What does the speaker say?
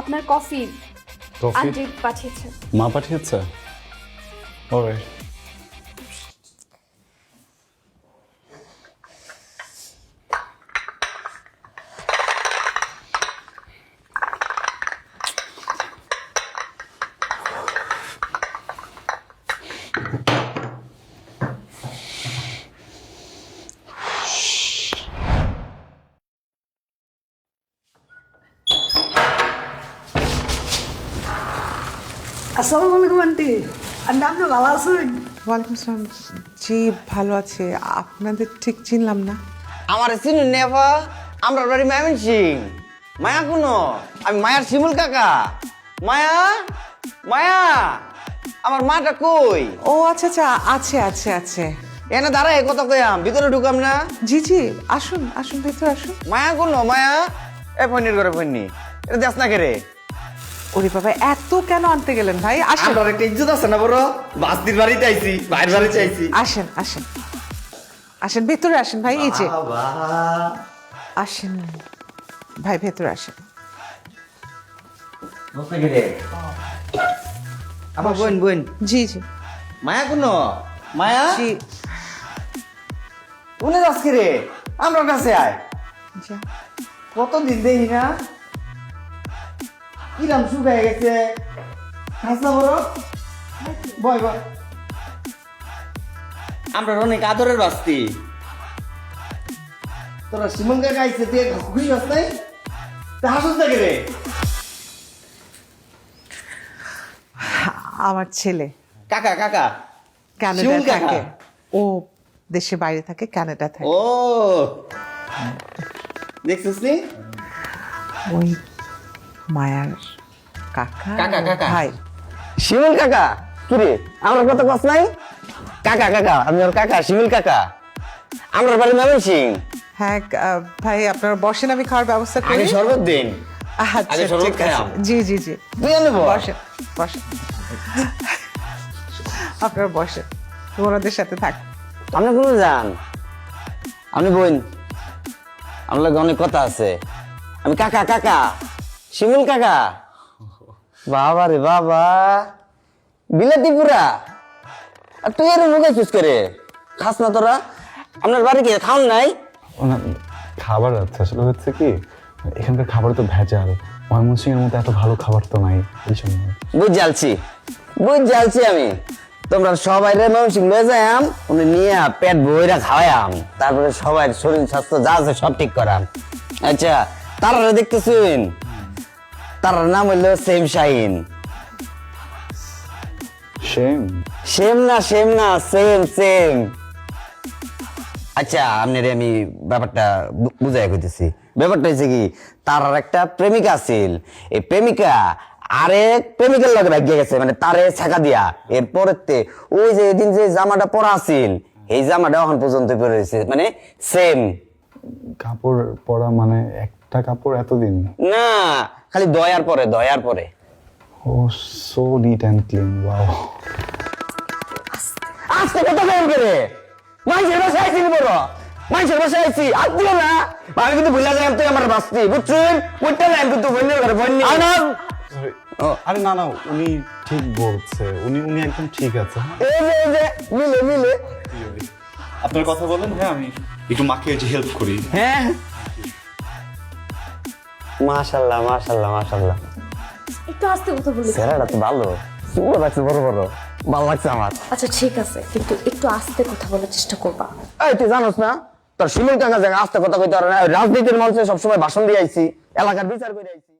আপনার coffee coffee? Aunty পাঠিয়েছে। মা পাঠিয়েছে? ওরে আসসালামু আলাইকুম আন্টি। আন্টি আপনি ভালো আছেন? ওয়ালাইকুম আসসালাম। জি ভালো আছে। আপনাদের ঠিক চিনলাম না। আমার চিনুন নেফা আমরা বাড়ি মায়ামিন সিং মায়া কোনো? আমি মায়ার শিমুল কাকা। মায়া? মায়া? আমার মাটা কই? ও আচ্ছা আচ্ছা আছে আছে আছে। এনে দাঁড়ায় কত কয়াম ভিতরে ঢুকাম না? জি জি আসুন আসুন ভেতরে আসুন। মায়া কোনো মায়া? এ ফন্নির করে ফন্নি এটা দেখ না কেরে ওরে বাবা এত কেন আনতে গেলেন ভাই? আসেন। আমার একটা ইজ্জত আছে না বড়? বাস্তির বাড়িতে আইছি বাইরের বাড়িতে আইছি। আসেন আসেন। আসেন ভেতরে আসেন ভাই এই যে। আসেন। ভাই ভেতরে আসেন। আবার বোন বোন জি জি। মায়া কোনো? মায়া? জি। উনি যাস রে? আমরা কাছে আয়। যা। কতদিন দেখি না? কিরাম শুকায় গেছে। খাস বড় বয় বয়। আমরা অনেক আদরের বাস্তি। তোরা শিমন কাকা আইছে তুই খুশি হস নাই? তা হাসুস না রে আমার ছেলে। কাকা কাকা। কাকা? থাকে। ও দেশে বাইরে থাকে কানাডা থাকে। ও। দেখছিস নি? ওই মায়ার কাকা? কাকা, কাকা। ভাই শিমুল কাকা কি রে? আমরা কত কস নাই? কাকা কাকা আমি ওর কাকা শিমুল কাকা। আমরা বাড়ি মামেন সিং হ্যাঁ ভাই আপনারা বসেন আমি খাওয়ার ব্যবস্থা করি। শরবত দিন। আচ্ছা ঠিক আছে। জি জি জি। তুই আনব বসেন বসেন। আপনারা বসেন। ওনাদের সাথে থাক। আপনি কোন যান? আপনি বোন আমার লাগে অনেক কথা আছে। আমি কাকা কাকা। শিমুল কাকা। বাবা রে বাবা। বিলাতি পুরা। আর তুই এর মুখে চুজ করে। খাস না তোরা। আপনার বাড়ি কি খাওন নাই? খাবার আছে। আসলে হচ্ছে কি এখানকার খাবার তো ভেজাল। ময়মনসিংহের মতো এত ভালো খাবার তো নাই এই জন্য। বুঝ জ্বালছি। বুঝ জ্বালছি আমি। তোমরা সবাই রে ময়মনসিং লয়ে যাইয়াম উনি নিয়ে পেট বইরা খাওয়ায়াম তারপরে সবাই শরীর স্বাস্থ্য যা আছে সব ঠিক করাম। আচ্ছা তারা দেখতেছেন। তার নাম হইল সেম শাহিন। সেম? সেম না সেম না সেম সেম। আচ্ছা আপনার আমি ব্যাপারটা বুঝাই কইতেছি। ব্যাপারটা হচ্ছে কি তার একটা প্রেমিকা আছিল। এই প্রেমিকা আরেক প্রেমিকার লগে ভাগিয়ে গেছে মানে তারে ছেঁকা দিয়া। এরপরেতে ওই যে এদিন যে জামাটা পরা আছিল এই জামাটা এখন পর্যন্ত পরে রয়েছে মানে সেম। কাপড় পরা মানে একটা কাপড় এতদিন? না খালি দয়ার পরে দয়ার পরে। ও so neat and clean wow আজকে কত কেমন করে? মানুষের বাসায় আইসি বড়। মানুষের বাসায় আইসি আর দিও না। আমি কিন্তু ভুলা যাই তুই আমার বাস্তি বুঝছেন? বুঝতে যাই কিন্তু বন্যের ঘরে বন্য ও। আরে না না উনি ঠিক বলছে। উনি উনি একদম ঠিক আছে? এই যে এই যে মিলে মিলে। আপনার কথা বলেন হ্যাঁ আমি একটু মাকে যে হেল্প করি। হ্যাঁ। মাশাল্লাহ মাশাল্লাহ মাশাল্লাহ। একটু আস্তে কথা বলি ছেলেটা তো ভালো। সুন্দর লাগছে বড় বড়। ভালো লাগছে আমার। আচ্ছা ঠিক আছে কিন্তু একটু আস্তে কথা বলার চেষ্টা করবা। এই তুই জানোস না তোর শিমুল কাঙ্গা জায়গা আস্তে কথা কইতে পারে না। রাজনীতির মঞ্চে সবসময় ভাষণ দিয়ে আইছি এলাকার বিচার করে আইছি।